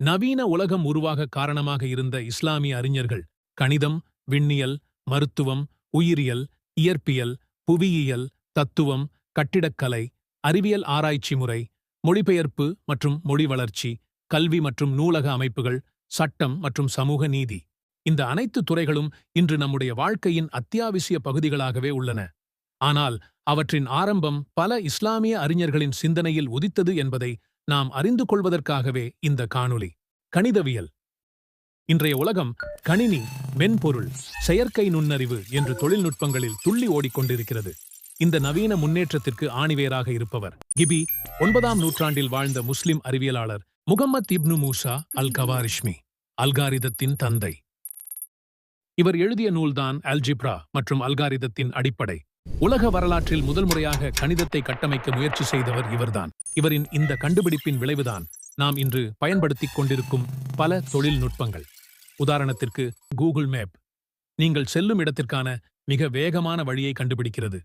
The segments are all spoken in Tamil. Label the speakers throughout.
Speaker 1: நவீன உலகம் உருவாக காரணமாக இருந்த இஸ்லாமிய அறிஞர்கள் கணிதம் விண்ணியல் மருத்துவம் உயிரியல் இயற்பியல் புவியியல் தத்துவம் கட்டிடக்கலை அறிவியல் ஆராய்ச்சி முறை மொழிபெயர்ப்பு மற்றும் மொழி வளர்ச்சி கல்வி மற்றும் நூலக அமைப்புகள் சட்டம் மற்றும் சமூக நீதி. இந்த அனைத்து துறைகளும் இன்று நம்முடைய வாழ்க்கையின் அத்தியாவசிய பகுதிகளாகவே உள்ளன. ஆனால் அவற்றின் ஆரம்பம் பல இஸ்லாமிய அறிஞர்களின் சிந்தனையில் உதித்தது என்பதை நாம் அறிந்து கொள்வதற்காகவே இந்த காணொளி. கணிதவியல். இன்றைய உலகம் கணினி மென்பொருள் செயற்கை நுண்ணறிவு என்று தொழில்நுட்பங்களில் துள்ளி ஓடிக்கொண்டிருக்கிறது. இந்த நவீன முன்னேற்றத்திற்கு ஆணிவேராக இருப்பவர் கிபி ஒன்பதாம் நூற்றாண்டில் வாழ்ந்த முஸ்லிம் அறிவியலாளர் முகம்மத் இப்னு மூசா அல் கவாரிஷ்மி அல்காரிதத்தின் தந்தை. இவர் எழுதிய நூல்தான் அல்ஜிப்ரா மற்றும் அல்காரிதத்தின் அடிப்படை. உலக வரலாற்றில் முதல் முறையாக கணிதத்தை கட்டமைக்க முயற்சி செய்தவர் இவர்தான். இவரின் இந்த கண்டுபிடிப்பின் விளைவுதான் நாம் இன்று பயன்படுத்திக் கொண்டிருக்கும் பல தொழில்நுட்பங்கள் உதாரணத்திற்கு கூகுள் மேப். நீங்கள் செல்லும் இடத்திற்கான மிக வேகமான வழியை கண்டுபிடிக்கிறது.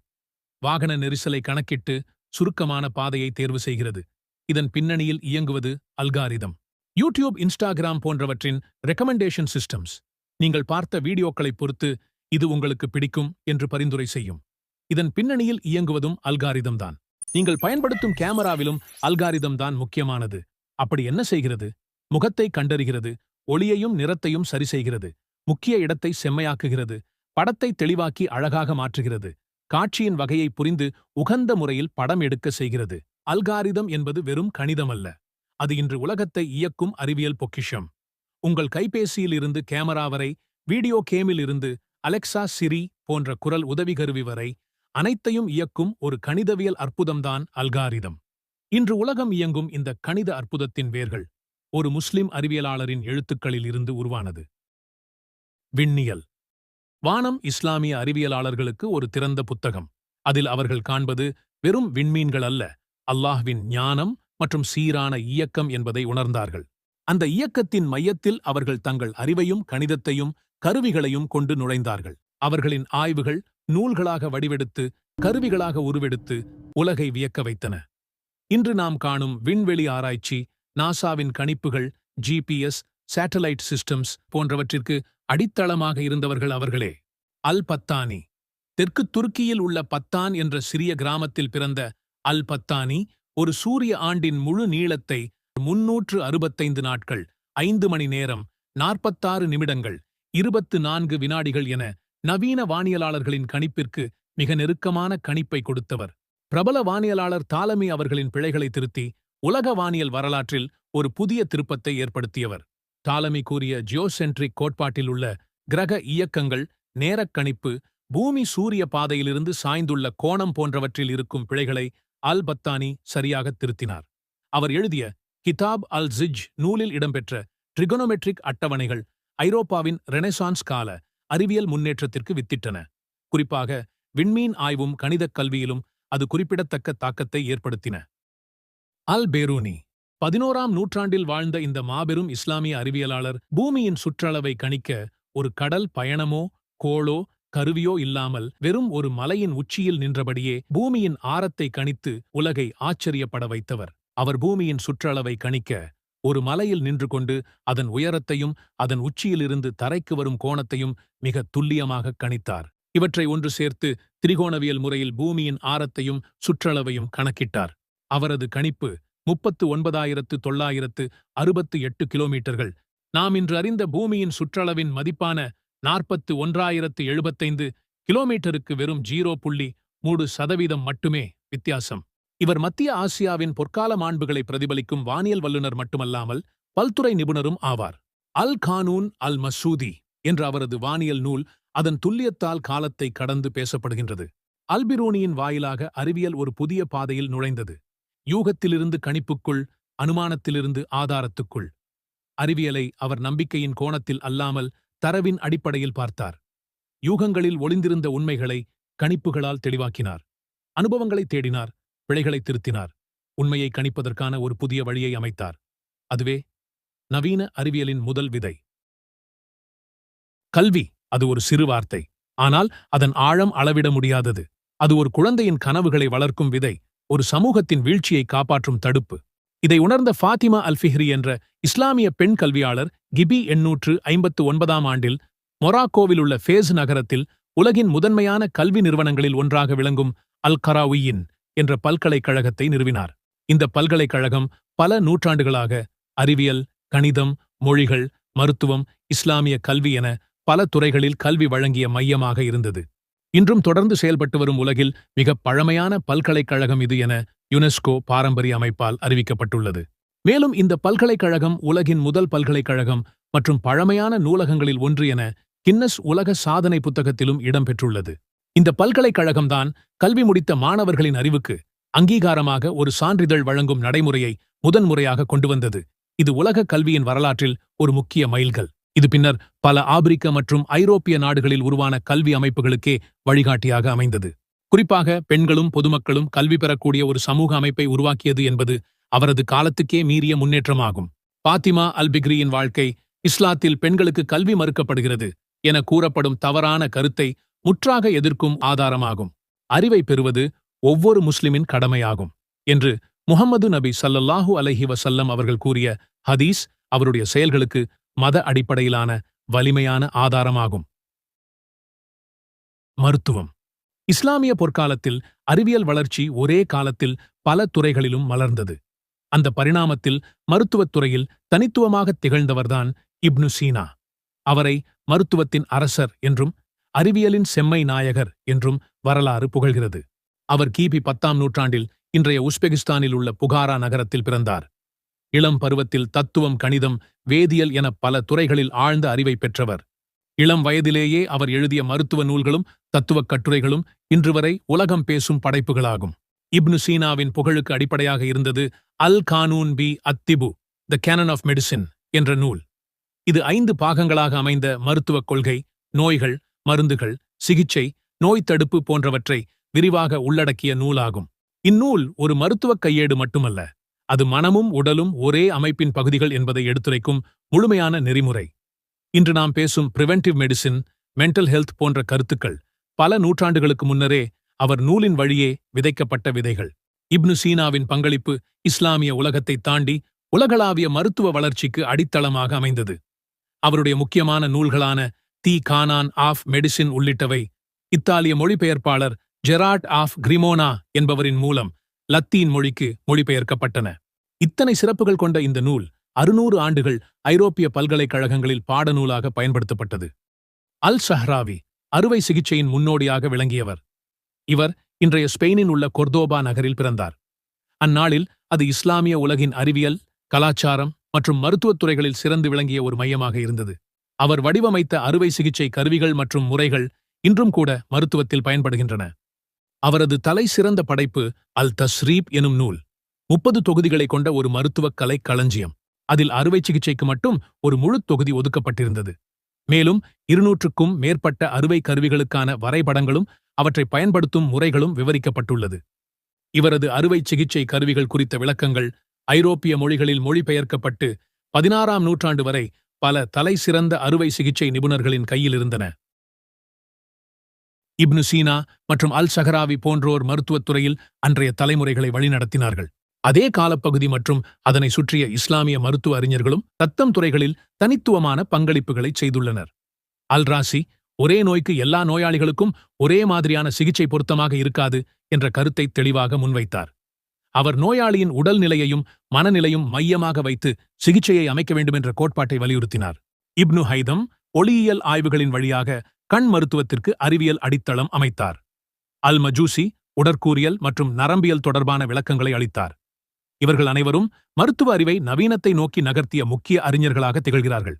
Speaker 1: வாகன நெரிசலை கணக்கிட்டு சுருக்கமான பாதையை தேர்வு செய்கிறது. இதன் பின்னணியில் இயங்குவது அல்காரிதம். யூடியூப் இன்ஸ்டாகிராம் போன்றவற்றின் ரெக்கமெண்டேஷன் சிஸ்டம்ஸ். நீங்கள் பார்த்த வீடியோக்களைப் பொறுத்து இது உங்களுக்கு பிடிக்கும் என்று பரிந்துரை செய்யும். இதன் பின்னணியில் இயங்குவதும் அல்காரிதம் தான். நீங்கள் பயன்படுத்தும் கேமராவிலும் அல்காரிதம் தான் முக்கியமானது. அப்படி என்ன செய்கிறது? முகத்தை கண்டறிகிறது ஒளியையும் நிறத்தையும் சரி செய்கிறது முக்கிய இடத்தை செம்மையாக்குகிறது படத்தை தெளிவாக்கி அழகாக மாற்றுகிறது காட்சியின் வகையை புரிந்து உகந்த முறையில் படம் எடுக்க செய்கிறது. அல்காரிதம் என்பது வெறும் கணிதமல்ல. அது இன்று உலகத்தை இயக்கும் அறிவியல் பொக்கிஷம். உங்கள் கைபேசியில் இருந்து கேமரா வரை வீடியோ கேமில் இருந்து அலெக்சா சிரி போன்ற குரல் உதவி கருவி வரை அனைத்தையும் இயக்கும் ஒரு கணிதவியல் அற்புதம்தான் அல்காரிதம். இன்று உலகம் இயங்கும் இந்த கணித அற்புதத்தின் வேர்கள் ஒரு முஸ்லிம் அறிவியலாளரின் எழுத்துக்களில் இருந்து உருவானது. விண்ணியல். வானம் இஸ்லாமிய அறிவியலாளர்களுக்கு ஒரு திறந்த புத்தகம். அதில் அவர்கள் காண்பது வெறும் விண்மீன்கள் அல்ல அல்லாஹ்வின் ஞானம் மற்றும் சீரான இயக்கம் என்பதை உணர்ந்தார்கள். அந்த இயக்கத்தின் மையத்தில் அவர்கள் தங்கள் அறிவையும் கணிதத்தையும் கருவிகளையும் கொண்டு நுழைந்தார்கள். அவர்களின் ஆய்வுகள் நூல்களாக வடிவெடுத்து கருவிகளாக உருவெடுத்து உலகை வியக்க வைத்தன. இன்று நாம் காணும் விண்வெளி ஆராய்ச்சி நாசாவின் கணிப்புகள் ஜிபிஎஸ் சேட்டலைட் சிஸ்டம்ஸ் போன்றவற்றிற்கு அடித்தளமாக இருந்தவர்கள் அவர்களே. அல் பத்தானி. தெற்கு துருக்கியில் உள்ள பத்தான் என்ற சிறிய கிராமத்தில் பிறந்த அல் பத்தானி ஒரு சூரிய ஆண்டின் முழு நீளத்தை முன்னூற்று அறுபத்தைந்து நாட்கள் ஐந்து மணி நேரம் நாற்பத்தாறு நிமிடங்கள் இருபத்து நான்கு வினாடிகள் என நவீன வானியலாளர்களின் கணிப்பிற்கு மிக நெருக்கமான கணிப்பை கொடுத்தவர். பிரபல வானியலாளர் தாலமி அவர்களின் பிழைகளை திருத்தி உலக வானியல் வரலாற்றில் ஒரு புதிய திருப்பத்தை ஏற்படுத்தியவர். டாலமி கூறிய ஜியோசென்ட்ரிக் கோட்பாட்டில் உள்ள கிரக இயக்கங்கள் நேரக் கணிப்பு பூமி சூரிய பாதையிலிருந்து சாய்ந்துள்ள கோணம் போன்றவற்றில் இருக்கும் பிழைகளை அல் பத்தானி சரியாக திருத்தினார். அவர் எழுதிய கிதாப் அல் ஜிஜ் நூலில் இடம்பெற்ற ட்ரிகனோமெட்ரிக் அட்டவணைகள் ஐரோப்பாவின் ரெனசான்ஸ் கால அறிவியல் முன்னேற்றத்திற்கு வித்திட்டன. குறிப்பாக விண்மீன் ஆய்வும் கணிதக் கல்வியிலும் அது குறிப்பிடத்தக்க தாக்கத்தை ஏற்படுத்தின. அல் பேரூனி பதினோராம் நூற்றாண்டில் வாழ்ந்த இந்த மாபெரும் இஸ்லாமிய அறிவியலாளர் பூமியின் சுற்றளவை கணிக்க ஒரு கடல் பயணமோ கோளோ கருவியோ இல்லாமல் வெறும் ஒரு மலையின் உச்சியில் நின்றபடியே பூமியின் ஆரத்தை கணித்து உலகை ஆச்சரியப்பட வைத்தவர். அவர் பூமியின் சுற்றளவை கணிக்க ஒரு மலையில் நின்று கொண்டு அதன் உயரத்தையும் அதன் உச்சியிலிருந்து தரைக்கு வரும் கோணத்தையும் மிக துல்லியமாக கணித்தார். இவற்றை ஒன்று சேர்த்து திரிகோணவியல் முறையில் பூமியின் ஆரத்தையும் சுற்றளவையும் கணக்கிட்டார். அவரது கணிப்பு முப்பத்து ஒன்பதாயிரத்து தொள்ளாயிரத்து அறுபத்து எட்டு கிலோமீட்டர்கள். நாம் இன்று அறிந்த பூமியின் சுற்றளவின் மதிப்பான நாற்பத்து ஒன்றாயிரத்து எழுபத்தைந்து கிலோமீட்டருக்கு வெறும் ஜீரோ புள்ளி மூடு சதவீதம் மட்டுமே வித்தியாசம். இவர் மத்திய ஆசியாவின் பொற்கால மாண்புகளை பிரதிபலிக்கும் வானியல் வல்லுநர் மட்டுமல்லாமல் பல்துறை நிபுணரும் ஆவார். அல் கானூன் அல் மசூதி என்ற அவரது வானியல் நூல் அதன் துல்லியத்தால் காலத்தை கடந்து பேசப்படுகின்றது. அல்பிரூனியின் வாயிலாக அறிவியல் ஒரு புதிய பாதையில் நுழைந்தது. யூகத்திலிருந்து கணிப்புக்குள் அனுமானத்திலிருந்து ஆதாரத்துக்குள். அறிவியலை அவர் நம்பிக்கையின் கோணத்தில் அல்லாமல் தரவின் அடிப்படையில் பார்த்தார். யூகங்களில் ஒளிந்திருந்த உண்மைகளை கணிப்புகளால் தெளிவாக்கினார். அனுபவங்களை தேடினார். பிழைகளை திருத்தினார். உண்மையை கணிப்பதற்கான ஒரு புதிய வழியை அமைத்தார். அதுவே நவீன அறிவியலின் முதல் விதை. கல்வி அது ஒரு சிறு வார்த்தை. ஆனால் அதன் ஆழம் அளவிட முடியாதது. அது ஒரு குழந்தையின் கனவுகளை வளர்க்கும் விதை. ஒரு சமூகத்தின் வீழ்ச்சியை காப்பாற்றும் தடுப்பு. இதை உணர்ந்த ஃபாத்திமா அல்ஃபிஹ்ரி என்ற இஸ்லாமிய பெண் கல்வியாளர் கிபி எண்ணூற்று ஐம்பத்து ஒன்பதாம் ஆண்டில் மொராக்கோவில் உள்ள ஃபேஸ் நகரத்தில் உலகின் முதன்மையான கல்வி நிறுவனங்களில் ஒன்றாக விளங்கும் அல் கராவுயின் என்ற பல்கலைக்கழகத்தை நிறுவினார். இந்த பல்கலைக்கழகம் பல நூற்றாண்டுகளாக அறிவியல் கணிதம் மொழிகள் மருத்துவம் இஸ்லாமிய கல்வி என பல துறைகளில் கல்வி வழங்கிய மையமாக இருந்தது. இன்றும் தொடர்ந்து செயல்பட்டு வரும் உலகில் மிக பழமையான பல்கலைக்கழகம் இது என யுனெஸ்கோ பாரம்பரிய அமைப்பால் அறிவிக்கப்பட்டுள்ளது. மேலும் இந்த பல்கலைக்கழகம் உலகின் முதல் பல்கலைக்கழகம் மற்றும் பழமையான நூலகங்களில் ஒன்று என கின்னஸ் உலக சாதனை புத்தகத்திலும் இடம்பெற்றுள்ளது இந்த பல்கலைக்கழகம்தான் கல்வி முடித்த மாணவர்களின் அறிவுக்கு அங்கீகாரமாக ஒரு சான்றிதழ் வழங்கும் நடைமுறையை முதன்முறையாக கொண்டு வந்தது. இது உலக கல்வியின் வரலாற்றில் ஒரு முக்கிய மைல்கள் இது பின்னர் பல ஆப்பிரிக்க மற்றும் ஐரோப்பிய நாடுகளில் உருவான கல்வி அமைப்புகளுக்கே வழிகாட்டியாக அமைந்தது. குறிப்பாக பெண்களும் பொதுமக்களும் கல்வி பெறக்கூடிய ஒரு சமூக அமைப்பை உருவாக்கியது என்பது அவரது காலத்துக்கே மீறிய முன்னேற்றமாகும். பாத்திமா அல்பிக்ரியின் வாழ்க்கை இஸ்லாத்தில் பெண்களுக்கு கல்வி மறுக்கப்படுகிறது என கூறப்படும் தவறான கருத்தை முற்றாக எதிர்க்கும் ஆதாரமாகும். அறிவை பெறுவது ஒவ்வொரு முஸ்லிமின் கடமையாகும் என்று முகமது நபி சல்லல்லாஹு அலஹி வசல்லம் அவர்கள் கூறிய ஹதீஸ் அவருடைய செயல்களுக்கு மத அடிப்படையிலான வலிமையான ஆதாரமாகும். மருத்துவம். இஸ்லாமிய பொற்காலத்தில் அறிவியல் வளர்ச்சி ஒரே காலத்தில் பல துறைகளிலும் மலர்ந்தது. அந்த பரிணாமத்தில் மருத்துவத் துறையில் தனித்துவமாக திகழ்ந்தவர்தான் இப்னு சீனா. அவரை மருத்துவத்தின் அரசர் என்றும் அறிவியலின் செம்மை நாயகர் என்றும் வரலாறு புகழ்கிறது. அவர் கிபி பத்தாம் நூற்றாண்டில் இன்றைய உஸ்பெகிஸ்தானில் உள்ள புகாரா நகரத்தில் பிறந்தார். இளம் பருவத்தில் தத்துவம் கணிதம் வேதியியல் என பல துறைகளில் ஆழ்ந்த அறிவை பெற்றவர். இளம் வயதிலேயே அவர் எழுதிய மருத்துவ நூல்களும் தத்துவக் கட்டுரைகளும் இன்று வரை உலகம் பேசும் படைப்புகளாகும். இப்னு சீனாவின் புகழுக்கு அடிப்படையாக இருந்தது அல் கானூன் பி அத்திபு த கேனன் ஆஃப் மெடிசின் என்ற நூல். இது ஐந்து பாகங்களாக அமைந்த மருத்துவக் கொள்கை நோய்கள் மருந்துகள் சிகிச்சை நோய் தடுப்பு போன்றவற்றை விரிவாக உள்ளடக்கிய நூலாகும். இந்நூல் ஒரு மருத்துவக் கையேடு மட்டுமல்ல அது மனமும் உடலும் ஒரே அமைப்பின் பகுதிகள் என்பதை எடுத்துரைக்கும் முழுமையான நெறிமுறை. இன்று நாம் பேசும் பிரிவென்டிவ் மெடிசின் மென்டல் ஹெல்த் போன்ற கருத்துக்கள் பல நூற்றாண்டுகளுக்கு முன்னரே அவர் நூலின் வழியே விதைக்கப்பட்ட விதைகள். இப்னு சீனாவின் பங்களிப்பு இஸ்லாமிய உலகத்தை தாண்டி உலகளாவிய மருத்துவ வளர்ச்சிக்கு அடித்தளமாக அமைந்தது. அவருடைய முக்கியமான நூல்களான தி கானான் ஆஃப் மெடிசின் உள்ளிட்டவை. இத்தாலிய மொழிபெயர்ப்பாளர் ஜெராட் ஆஃப் கிரிமோனா என்பவரின் மூலம் லத்தீன் மொழிக்கு மொழிபெயர்க்கப்பட்டன. இத்தனை சிறப்புகள் கொண்ட இந்த நூல் அறுநூறு ஆண்டுகள் ஐரோப்பிய பல்கலைக்கழகங்களில் பாடநூலாக பயன்படுத்தப்பட்டது. அல் சஹ்ராவி அறுவை சிகிச்சையின் முன்னோடியாக விளங்கியவர். இவர் இன்றைய ஸ்பெயினின் உள்ள கொர்தோபா நகரில் பிறந்தார். அந்நாளில் அது இஸ்லாமிய உலகின் அறிவியல் கலாச்சாரம் மற்றும் மருத்துவத் துறைகளில் சிறந்து விளங்கிய ஒரு மையமாக இருந்தது. அவர் வடிவமைத்த அறுவை சிகிச்சை கருவிகள் மற்றும் முறைகள் இன்றும் கூட மருத்துவத்தில் பயன்படுகின்றன. அவரது தலை சிறந்த படைப்பு அல் தஸ்ரீப் எனும் நூல். முப்பது தொகுதிகளை கொண்ட ஒரு மருத்துவக் கலை களஞ்சியம். அதில் அறுவை சிகிச்சைக்கு மட்டும் ஒரு முழு தொகுதி ஒதுக்கப்பட்டிருந்தது. மேலும் இருநூற்றுக்கும் மேற்பட்ட அறுவை கருவிகளுக்கான வரைபடங்களும் அவற்றை பயன்படுத்தும் முறைகளும் விவரிக்கப்பட்டுள்ளது. இவரது அறுவை சிகிச்சை கருவிகள் குறித்த விளக்கங்கள் ஐரோப்பிய மொழிகளில் மொழிபெயர்க்கப்பட்டு பதினாறாம் நூற்றாண்டு வரை பல தலை சிறந்த அறுவை சிகிச்சை நிபுணர்களின் கையில் இருந்தன இப்னு சீனா மற்றும் அல் சஹராவி போன்றோர் மருத்துவத் துறையில் அன்றைய தலைமுறைகளை வழிநடத்தினார்கள். அதே காலப்பகுதி மற்றும் அதனை சுற்றிய இஸ்லாமிய மருத்துவ அறிஞர்களும் தத்தம் துறைகளில் தனித்துவமான பங்களிப்புகளை செய்துள்ளனர். அல் ராசி ஒரே நோய்க்கு எல்லா நோயாளிகளுக்கும் ஒரே மாதிரியான சிகிச்சை பொருத்தமாக இருக்காது என்ற கருத்தை தெளிவாக முன்வைத்தார். அவர் நோயாளியின் உடல்நிலையையும் மனநிலையும் மையமாக வைத்து சிகிச்சையை அமைக்க வேண்டும் என்ற கோட்பாட்டை வலியுறுத்தினார். இப்னு ஹைதம் ஒளியியல் ஆய்வுகளின் வழியாக கண் மருத்துவத்திற்கு அறிவியல் அடித்தளம் அமைத்தார். அல் மஜூசி உடற்கூறியல் மற்றும் நரம்பியல் தொடர்பான விளக்கங்களை அளித்தார். இவர்கள் அனைவரும் மருத்துவ அறிவை நவீனத்தை நோக்கி நகர்த்திய முக்கிய அறிஞர்களாக திகழ்கிறார்கள்.